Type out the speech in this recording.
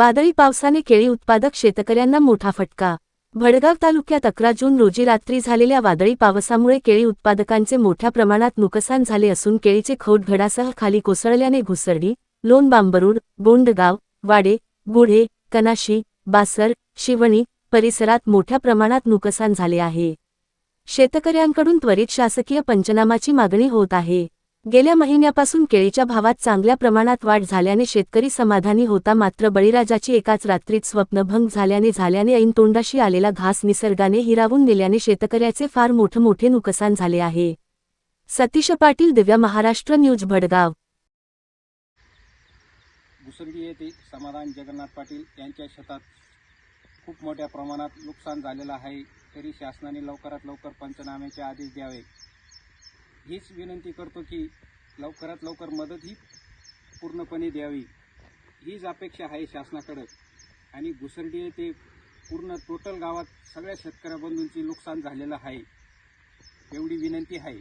वादळी पावसाने केळी उत्पादक शेतकऱ्यांना मोठा फटका. भडगाव तालुक्यात अकरा जून रोजी रात्री झालेल्या वादळी पावसामुळे केळी उत्पादकांचे मोठ्या प्रमाणात नुकसान झाले असून केळीचे खोट घडासह खाली कोसळल्याने घुसरडी लोणबांबरूड बोंडगाव वाडे गुढे कनाशी बासर शिवणी परिसरात मोठ्या प्रमाणात नुकसान झाले आहे. शेतकऱ्यांकडून त्वरित शासकीय पंचनामाची मागणी होत आहे. गेल्या महिन्यापासून केळीच्या भावात चांगल्या प्रमाणात वाढ झाल्याने शेतकरी समाधानी होता मात्र बळीराजाची एकाच रात्रीत स्वप्नभंग झाल्याने झाल्याने ऐन तोंडाशी आलेला घास निसर्गाने हिरावून नेल्याने शेतकऱ्याचे फार मोठं मोठे नुकसान झाले आहे. सतीश पाटील दिव्या महाराष्ट्र न्यूज भडगाव. घुसर्डी येथे समाधान जगन्नाथ पाटील यांच्या शेतात खूप मोठ्या प्रमाणात नुकसान झालेलं आहे. तरी शासनाने लवकरात लवकर पंचनाम्याचे आदेश द्यावे. हीच विनंती करतो की लवकरात लवकर मदत ही पूर्णपणे द्यावी. हीच अपेक्षा आहे शासनाकडं. आणि घुसरडी ते पूर्ण टोटल गावात सगळ्या शेतकऱ्या बंधूंची नुकसान झालेलं आहे. एवढी विनंती आहे.